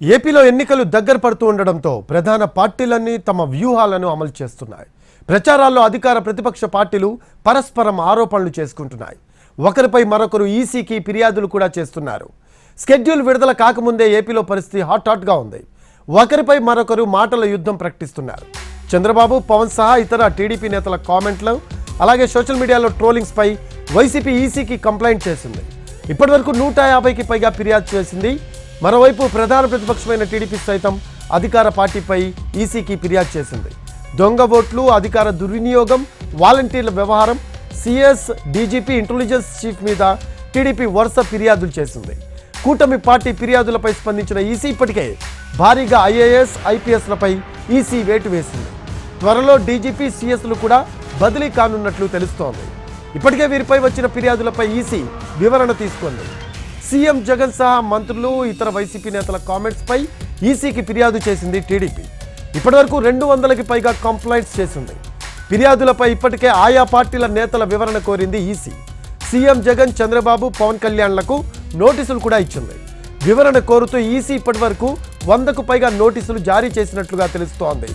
ఏపీలో ఎన్నికలు దగ్గర పడుతూ ఉండడంతో ప్రధాన పార్టీలన్నీ తమ వ్యూహాలను అమలు చేస్తున్నాయి. ప్రచారాల్లో అధికార ప్రతిపక్ష పార్టీలు పరస్పరం ఆరోపణలు చేసుకుంటున్నాయి. ఒకరిపై మరొకరు ఈసీకి ఫిర్యాదులు కూడా చేస్తున్నారు. స్కెడ్యూల్ విడుదల కాకముందే ఏపీలో పరిస్థితి హాట్ హాట్గా ఉంది. ఒకరిపై మరొకరు మాటల యుద్ధం ప్రకటిస్తున్నారు. చంద్రబాబు పవన్ సహా ఇతర టీడీపీ నేతల కామెంట్లు అలాగే సోషల్ మీడియాలో ట్రోలింగ్స్పై వైసీపీ ఈసీకి కంప్లైంట్ చేసింది. ఇప్పటివరకు నూట యాభైకి పైగా ఫిర్యాదు చేసింది మరోవైపు ప్రధాన ప్రతిపక్షమైన టీడీపీ సైతం అధికార పార్టీపై ఈసీకి ఫిర్యాదు చేసింది. దొంగ ఓట్లు అధికార దుర్వినియోగం వాలంటీర్ల వ్యవహారం సిఎస్ డీజీపీ ఇంటెలిజెన్స్ చీఫ్ మీద టీడీపీ వరుస ఫిర్యాదులు చేసింది. కూటమి పార్టీ ఫిర్యాదులపై స్పందించిన ఈసీ ఇప్పటికే భారీగా ఐఏఎస్ ఐపీఎస్లపై ఈసీ వేటు వేసింది. త్వరలో డీజీపీ సిఎస్లు కూడా బదిలీ కానున్నట్లు తెలుస్తోంది. ఇప్పటికే వీరిపై వచ్చిన ఫిర్యాదులపై ఈసీ వివరణ తీసుకుంది. సీఎం జగన్ సహా మంత్రులు ఇతర వైసీపీ నేతల కామెంట్స్పై ఈసీకి ఫిర్యాదు చేసింది టీడీపీ. ఇప్పటివరకు రెండు వందలకి పైగా కంప్లైంట్స్ చేసింది. ఫిర్యాదులపై ఇప్పటికే ఆయా పార్టీల నేతల వివరణ కోరింది ఈసీ. సీఎం జగన్ చంద్రబాబు పవన్ కళ్యాణ్లకు నోటీసులు కూడా ఇచ్చింది. వివరణ కోరుతూ ఈసీ ఇప్పటివరకు వందకు పైగా నోటీసులు జారీ చేసినట్లుగా తెలుస్తోంది.